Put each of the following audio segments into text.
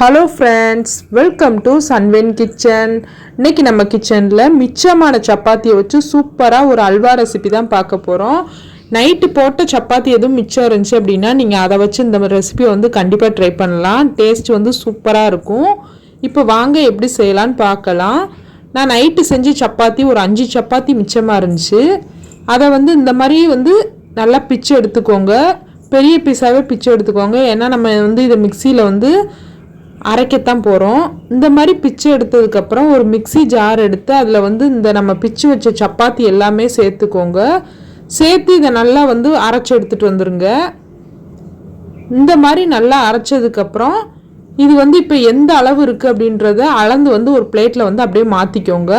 Hello friends welcome to சன்வென் kitchen இன்னைக்கு நம்ம கிச்சனில் மிச்சமான சப்பாத்தியை வச்சு சூப்பராக ஒரு அல்வா ரெசிபி தான் பார்க்க போகிறோம் நைட்டு போட்ட சப்பாத்தி எதுவும் மிச்சம் இருந்துச்சு அப்படின்னா நீங்கள் அதை வச்சு இந்த ரெசிபியை வந்து கண்டிப்பாக ட்ரை பண்ணலாம். டேஸ்ட் வந்து சூப்பராக இருக்கும். இப்போ வாங்க எப்படி செய்யலான்னு பார்க்கலாம். நான் நைட்டு செஞ்ச சப்பாத்தி ஒரு அஞ்சு சப்பாத்தி மிச்சமாக இருந்துச்சு. அதை வந்து இந்த மாதிரி வந்து நல்லா பிச்சு எடுத்துக்கோங்க. பெரிய பீஸாகவே பிச்சு எடுத்துக்கோங்க. ஏன்னா நம்ம வந்து இதை மிக்சியில் வந்து அரைக்கத்தான் போகிறோம் இந்த மாதிரி பிச்சு எடுத்ததுக்கப்புறம் ஒரு மிக்ஸி ஜார் எடுத்து அதில் வந்து இந்த நம்ம பிச்சு வச்ச சப்பாத்தி எல்லாமே சேர்த்துக்கோங்க. சேர்த்து இதை நல்லா வந்து அரைச்சி எடுத்துகிட்டு வந்துருங்க. இந்த மாதிரி நல்லா அரைச்சதுக்கப்புறம் இது வந்து இப்போ எந்த அளவு இருக்குது அப்படின்றத அளந்து வந்து ஒரு பிளேட்டில் வந்து அப்படியே மாற்றிக்கோங்க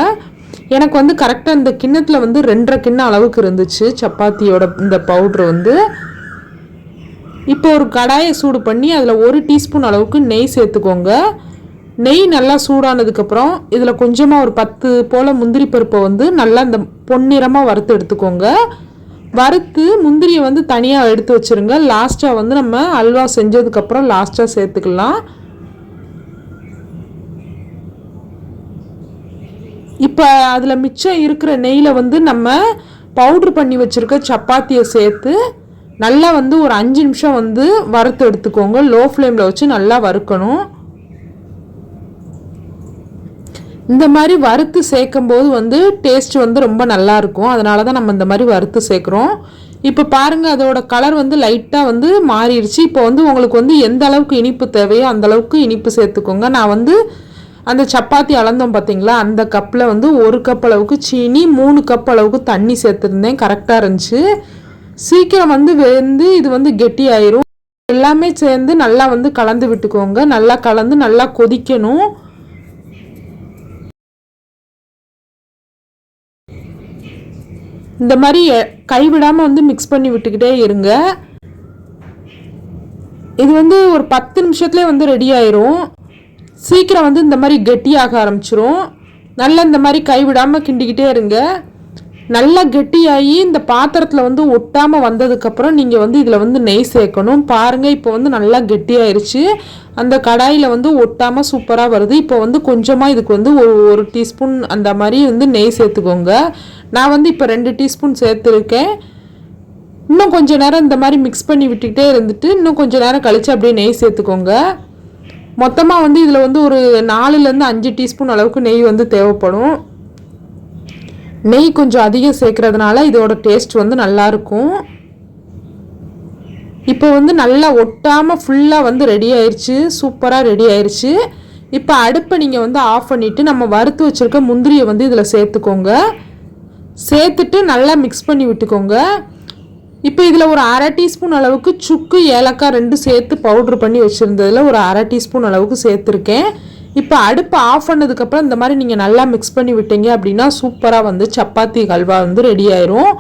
எனக்கு வந்து கரெக்டாக இந்த கிண்ணத்தில் வந்து ரெண்டரை கிண்ணம் அளவுக்கு இருந்துச்சு சப்பாத்தியோட இந்த பவுட்ரு வந்து. இப்போ ஒரு கடாயை சூடு பண்ணி அதில் ஒரு டீஸ்பூன் அளவுக்கு நெய் சேர்த்துக்கோங்க. நெய் நல்லா சூடானதுக்கப்புறம் இதில் கொஞ்சமாக ஒரு பத்து போல் முந்திரி பருப்பை வந்து நல்லா இந்த பொன்னிறமாக வறுத்து எடுத்துக்கோங்க. வறுத்து முந்திரியை வந்து தனியாக எடுத்து வச்சுருங்க. லாஸ்ட்டாக வந்து நம்ம அல்வா செஞ்சதுக்கப்புறம் லாஸ்ட்டாக சேர்த்துக்கலாம். இப்போ அதில் மிச்சம் இருக்கிற நெய்யில் வந்து நம்ம பவுட்ரு பண்ணி வச்சுருக்க சப்பாத்தியை சேர்த்து நல்லா வந்து ஒரு அஞ்சு நிமிஷம் வந்து வறுத்து எடுத்துக்கோங்க. லோ ஃப்ளேமில் வச்சு நல்லா வறுக்கணும். இந்த மாதிரி வறுத்து சேர்க்கும் போது வந்து டேஸ்ட் வந்து ரொம்ப நல்லா இருக்கும். அதனால தான் நம்ம இந்த மாதிரி வறுத்து சேர்க்குறோம். இப்போ பாருங்கள் அதோட கலர் வந்து லைட்டாக வந்து மாறிடுச்சு. இப்போ வந்து உங்களுக்கு வந்து எந்த அளவுக்கு இனிப்பு தேவையோ அந்த அளவுக்கு இனிப்பு சேர்த்துக்கோங்க. நான் வந்து அந்த சப்பாத்தி அளந்தோம் பார்த்தீங்களா அந்த கப்பில் வந்து ஒரு கப் அளவுக்கு சீனி மூணு கப் அளவுக்கு தண்ணி சேர்த்துருந்தேன். கரெக்டாக இருந்துச்சு. சீக்கிரம் வந்து வெந்து இது வந்து கெட்டி ஆயிரும் எல்லாமே சேர்ந்து நல்லா வந்து கலந்து விட்டுக்கோங்க. நல்லா கலந்து நல்லா கொதிக்கணும். இந்த மாதிரி கைவிடாமல் வந்து மிக்ஸ் பண்ணி விட்டுக்கிட்டே இருங்க. இது வந்து ஒரு பத்து நிமிஷத்துலேயே வந்து ரெடி ஆயிரும். சீக்கிரம் வந்து இந்த மாதிரி கெட்டியாக ஆரம்பிச்சிரும். நல்லா இந்த மாதிரி கைவிடாமல் கிண்டிக்கிட்டே இருங்க. நல்லா கெட்டியாகி இந்த பாத்திரத்தில் வந்து ஒட்டாமல் வந்ததுக்கப்புறம் நீங்கள் வந்து இதில் வந்து நெய் சேர்க்கணும். பாருங்கள் இப்போ வந்து நல்லா கெட்டியாயிருச்சு. அந்த கடாயில் வந்து ஒட்டாமல் சூப்பராக வருது. இப்போ வந்து கொஞ்சமாக இதுக்கு வந்து ஒரு ஒரு டீஸ்பூன் அந்த மாதிரி வந்து நெய் சேர்த்துக்கோங்க. நான் வந்து இப்போ ரெண்டு டீஸ்பூன் சேர்த்துருக்கேன். இன்னும் கொஞ்சம் நேரம் இந்த மாதிரி மிக்ஸ் பண்ணி விட்டுக்கிட்டே இருந்துட்டு இன்னும் கொஞ்சம் நேரம் கழித்து அப்படியே நெய் சேர்த்துக்கோங்க. மொத்தமாக வந்து இதில் வந்து ஒரு நாலுலேருந்து அஞ்சு டீஸ்பூன் அளவுக்கு நெய் வந்து தேவைப்படும். நெய் கொஞ்சம் அதிகம் சேர்க்கறதுனால இதோட டேஸ்ட் வந்து நல்லாயிருக்கும் இப்போ வந்து நல்லா ஒட்டாமல் ஃபுல்லாக வந்து ரெடி ஆயிடுச்சு சூப்பராக ரெடி ஆயிடுச்சு இப்போ அடுப்பை நீங்கள் வந்து ஆஃப் பண்ணிவிட்டு நம்ம வறுத்து வச்சுருக்க முந்திரியை வந்து இதில் சேர்த்துக்கோங்க. சேர்த்துட்டு நல்லா மிக்ஸ் பண்ணி விட்டுக்கோங்க. இப்போ இதில் ஒரு அரை டீஸ்பூன் அளவுக்கு சுக்கு ஏலக்காய் ரெண்டு சேர்த்து பவுட்ரு பண்ணி வச்சுருந்ததில் ஒரு அரை டீஸ்பூன் அளவுக்கு சேர்த்துருக்கேன். இப்போ அடுப்பு ஆஃப் பண்ணதுக்கப்புறம் இந்த மாதிரி நீங்கள் நல்லா மிக்ஸ் பண்ணி விட்டீங்க அப்படின்னா சூப்பராக வந்து சப்பாத்தி ஹல்வா வந்து ரெடி ஆயிரும்.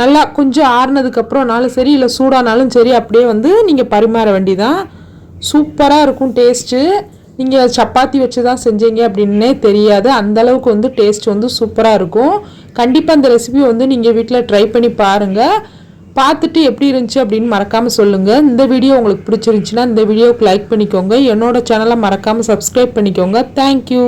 நல்லா கொஞ்சம் ஆறுனதுக்கப்புறம்னாலும் சரி இல்லை சூடானாலும் சரி அப்படியே வந்து நீங்கள் பரிமாற வேண்டிதான். சூப்பராக இருக்கும் டேஸ்ட்டு நீங்கள் சப்பாத்தி வச்சு தான் செஞ்சீங்க அப்படின்னே தெரியாது. அந்தளவுக்கு வந்து டேஸ்ட் வந்து சூப்பராக இருக்கும். கண்டிப்பாக அந்த ரெசிபி வந்து நீங்கள் வீட்டில் ட்ரை பண்ணி பாருங்கள் பார்த்துட்டு எப்படி இருந்துச்சு அப்படின்னு மறக்காமல் சொல்லுங்கள் இந்த வீடியோ உங்களுக்கு பிடிச்சிருந்துச்சின்னா இந்த வீடியோவுக்கு லைக் பண்ணிக்கோங்க. என்னோட சேனலை மறக்காமல் சப்ஸ்கிரைப் பண்ணிக்கோங்க. தேங்க்யூ